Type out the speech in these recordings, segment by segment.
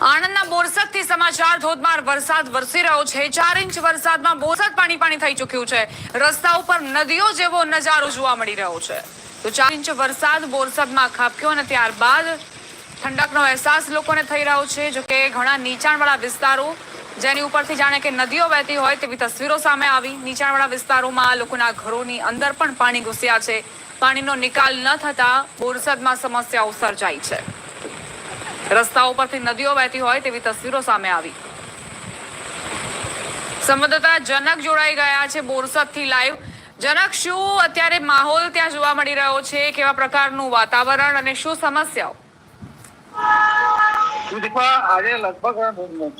સમાચાર, ધોધમાર વરસાદ વરસી રહ્યો છે. ચાર ઇંચ વરસાદમાં બોરસદ પાણી પાણી થઈ ચૂક્યું છે. રસ્તા ઉપર નદીઓ જેવો નજારો જોવા મળી રહ્યો છે. તો ચાર ઇંચ વરસાદ બોરસદમાં ખાબક્યો અને ત્યારબાદ ઠંડકનો અહેસાસ લોકોને થઈ રહ્યો છે. જો કે ઘણા નીચાણવાળા વિસ્તારો, જેની ઉપરથી જાણે કે નદીઓ વહેતી હોય તેવી તસવીરો સામે આવી. નીચાણવાળા વિસ્તારોમાં લોકોના ઘરોની અંદર પણ પાણી ઘૂસ્યા છે. પાણીનો નિકાલ ન થતા બોરસદમાં સમસ્યાઓ સર્જાઈ છે. રસ્તાઓ પરથી નદીઓ વહેતી હોય તેવી તસવીરો સામે આવી. સંવાદદાતા જનક જોડાઈ ગયા છે બોરસદથી લાઈવ. જનક, શું અત્યારે માહોલ ત્યાં જોવા મળી રહ્યો છે? કેવા પ્રકારનું વાતાવરણ અને શું સમસ્યાઓ? આજે લગભગ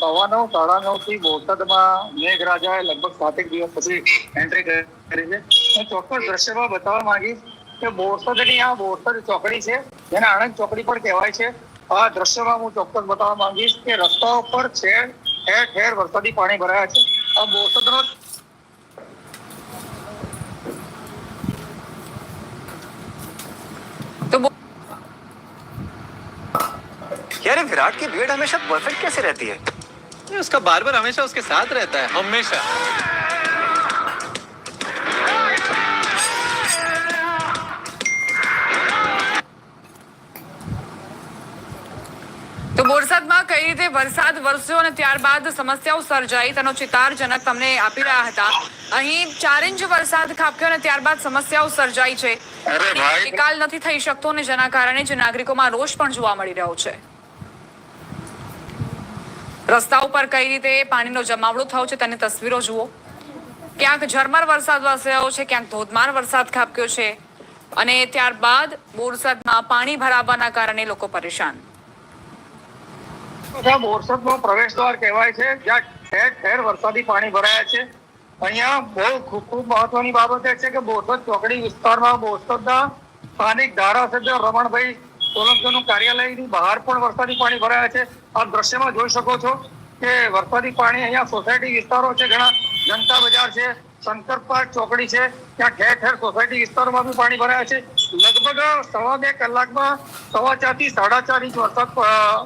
સવા નવ સાડા નવથી બોરસદમાં મેઘરાજાએ લગભગ સાતેક દિવસ પછી એન્ટ્રી કરી છે. હું ચોક્કસ દ્રશ્યમાં બતાવવા માંગીશ કે બોરસદની આ બોરસદ ચોકડી છે. જેને આણંદ ચોકડી પણ કહેવાય છે. આ દ્રશ્યમાં હું ચોક્કસ બતાવવા માંગીશ કે રસ્તાઓ પર છે ઠેર ઠેર વરસાદી પાણી ભરાયા છે આ બોરસદનો તો બો- यार ये विराट की भीड़ हमेशा परफेक्ट कैसे रहती है ये उसका बार बार हमेशा उसके साथ रहता है हमेशा રીતે વરસાદ વરસ્યો અને ત્યારબાદ સમસ્યાઓ સર્જાઈ. તેનો ચિતારજનક તમને આપી રહ્યા હતા. અહીં ચાર ઇંચ વરસાદ ખાબક્યો અને ત્યારબાદ સમસ્યાઓ સર્જાઈ છે. નિકાલ નથી થઈ શકતો અને જેના કારણે જે નાગરિકોમાં રોષ પણ જોવા મળી રહ્યો છે. રસ્તા ઉપર કઈ રીતે પાણીનો જમાવડો થયો છે તેની તસવીરો જુઓ. ક્યાંક ઝરમર વરસાદ વરસ્યો છે ક્યાંક ધોધમાર વરસાદ ખાબક્યો છે. અને ત્યારબાદ બોરસદમાં પાણી ભરાવાના કારણે લોકો પરેશાન. આ બોરસદનો પ્રવેશ દ્વાર કહેવાય છે, જ્યાં ઠેર ઠેર વરસાદી પાણી ભરાયા છે. અહીંયા બહુ ખૂબ ખૂબ મહત્વની બાબત એ છે કે બોરસદ ચોકડી વિસ્તારમાં બોરસદના સ્થાનિક ધારાસભ્ય રમણભાઈ સોલંકીનું કાર્યાલયની બહાર પણ વરસાદી પાણી ભરાયા છે. આપ દ્રશ્યમાં જોઈ શકો છો કે વરસાદી પાણી અહીંયા સોસાયટી વિસ્તારો છે, ઘણા જનતા બજાર છે શંકર પાર્ક ચોકડી છે. ત્યાં ઠેર ઠેર સોસાયટી વિસ્તારોમાં બી પાણી ભરાયા છે. લગભગ સવા બે કલાકમાં સવા ચારથી સાડા ચાર ઇંચ વરસાદ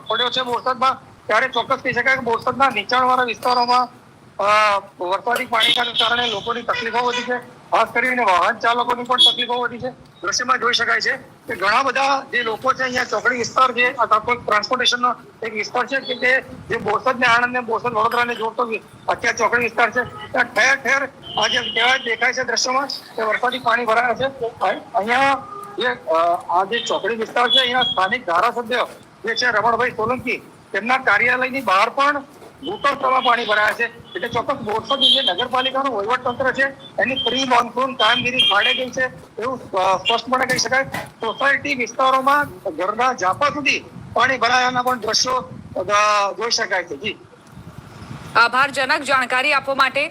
પડ્યો છે બોરસદમાં. ત્યારે ચોક્કસ કહી શકાય કે બોરસદના નીચાણવાળા વિસ્તારોમાં વરસાદી પાણી કારણે લોકોની તકલીફો વધી છે. ખાસ કરીને વાહન ચાલકોની પણ તકલીફો વધી છે. દ્રશ્યમાં જોઈ શકાય છે કે ઘણા બધા જે લોકો છે અહીંયા ચોકડી વિસ્તાર છે, અથવા ટ્રાન્સપોર્ટેશનનો એક વિસ્તાર છે, કે જે જે બોરસદ ને આણંદ ને બોરસદ વડોદરાને જોડતો અત્યારે ચોકડી વિસ્તાર છે. ત્યાં ઠેર ઠેર આજે કહેવાય દેખાય છે દ્રશ્યમાં કે વરસાદી પાણી ભરાયા છે. અહીંયા જે આ જે ચોકડી વિસ્તાર છે અહીંયા સ્થાનિક ધારાસભ્ય જે છે રમણભાઈ સોલંકી, તેમના કાર્યાલયની બહાર પણ ભૂતળતળમાં પાણી ભરાયા છે. એટલે ચોક્કસ બોરસદ જે નગરપાલિકાનું વહીવટ છે, એની પ્રી મોન્સૂન કામગીરી ફાડે ગઈ છે, એવું સ્પષ્ટપણે કહી શકાય. સોસાયટી વિસ્તારોમાં ઘરના ઝાપા સુધી પાણી ભરાયાના પણ દ્રશ્યો જોઈ શકાય છે. જી. આભાર જનક જાણકારી આપવા માટે